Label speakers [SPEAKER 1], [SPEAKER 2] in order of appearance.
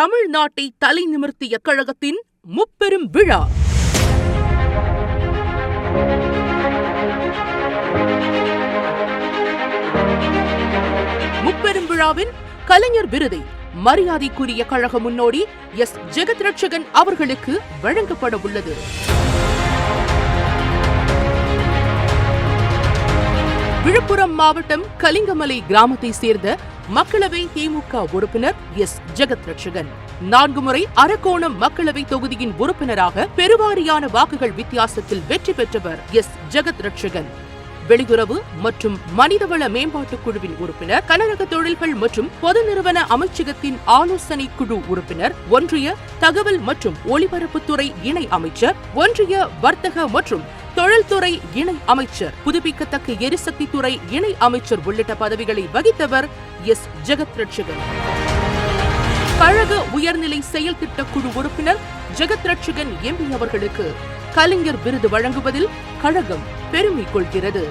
[SPEAKER 1] தமிழ்நாட்டை தலை நிமிர்த்திய கழகத்தின் முப்பெரும் விழா. முப்பெரும் விழாவின் கலைஞர் விருதை மரியாதைக்குரிய கழக முன்னோடி எஸ். ஜெகத் ரட்சகன் அவர்களுக்கு வழங்கப்பட உள்ளது. விழுப்புரம் மாவட்டம் கலிங்கமலை கிராமத்தை சேர்ந்த மக்களவை திமுக உறுப்பினர் எஸ். ஜெகத் ரட்சகன் நான்கு முறை அரக்கோணம் மக்களவை தொகுதியின் உறுப்பினராக பெருவாரியான வாக்குகள் வித்தியாசத்தில் வெற்றி பெற்றவர் எஸ். ஜெகத் ரட்சகன் வெளியுறவு மற்றும் மனிதவள மேம்பாட்டுக் குழுவின் உறுப்பினர் கனரக தொழில்கள் மற்றும் பொது நிறுவன அமைச்சகத்தின் ஆலோசனை குழு உறுப்பினர் ஒன்றிய தகவல் மற்றும் ஒலிபரப்புத்துறை இணை அமைச்சர் ஒன்றிய வர்த்தக மற்றும் தொழில்துறை இணை அமைச்சர் புதுப்பிக்கத்தக்க எரிசக்தி துறை இணை அமைச்சர் உள்ளிட்ட பதவிகளை வகித்தவர் எஸ். ஜெகத் ரட்சகன் கழக உயர்நிலை செயல் திட்ட குழு உறுப்பினர் ஜெகத் ரட்சகன் எம்பி அவர்களுக்கு கலைஞர் விருது வழங்குவதில் கழகம் பெருமை கொள்கிறது.